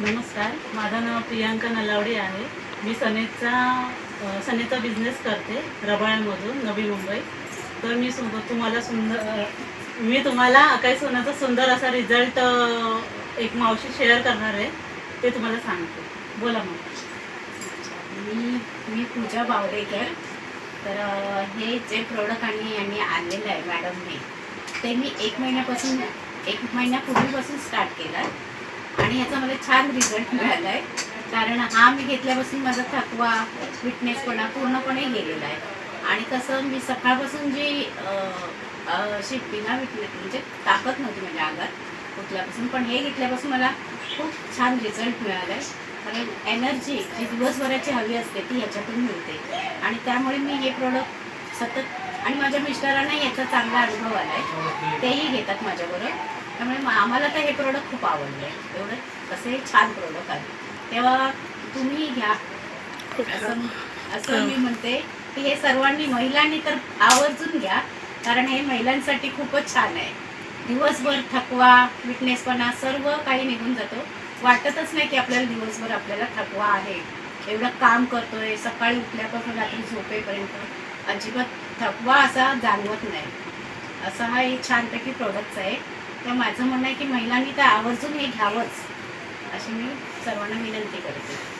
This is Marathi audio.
नमस्कार माझं नाव प्रियांका नलावडे आहे. मी सनेचा सनेचा बिझनेस करते रबाळ्यामधून नवी मुंबई. तर मी सु तुम्हाला सुंदर मी तुम्हाला काही सोन्याचा सुंदर असा रिझल्ट एक मावशी शेअर करणार आहे ते तुम्हाला सांगते. बोला मग. मी मी पूजा बावडेकर. तर हे जे प्रोडक्ट आणि यांनी आणलेलं आहे मॅडमने ते मी एक महिन्यापासून एक महिन्यापूर्वीपासून स्टार्ट केलं. आहे आणि याचा मला छान रिझल्ट मिळाला आहे कारण हा मी घेतल्यापासून माझा थकवा फिटनेसपणा पूर्णपणे गेलेला आहे. आणि कसं मी सकाळपासून जी अ, अशी बिना विटनेस म्हणजे ताकद नव्हती माझ्या अंगात उठल्यापासून. पण हे घेतल्यापासून मला खूप छान रिझल्ट मिळाला आहे कारण एनर्जी जी दिवसभराची हवी असते ती याच्यातून मिळते. आणि त्यामुळे मी हे प्रोडक्ट सतत आणि माझ्या मिस्टरांना याचा चांगला अनुभव आला आहे तेही घेतात माझ्याबरोबर. त्यामुळे आम्हाला तर हे प्रोडक्ट खूप आवडलं. आहे एवढं कसे छान प्रोडक्ट आहे. तेव्हा तुम्ही घ्या. असं असं मी म्हणते की हे सर्वांनी महिलांनी तर आवर्जून घ्या. कारण हे महिलांसाठी खूपच छान आहे. दिवसभर थकवा विटनेसपणा सर्व काही निघून जातो. वाटतच नाही की आपल्याला दिवसभर आपल्याला थकवा आहे. एवढं काम करतोय सकाळी उठल्यापासून रात्री झोपेपर्यंत अजिबात थकवा असा जाणवत नाही. असा हा एक छानपैकी प्रोडक्ट्स आहे. तर माझं म्हणणं आहे की महिलांनी तर आवर्जून हे घ्यावंच अशी मी सर्वांना विनंती करते.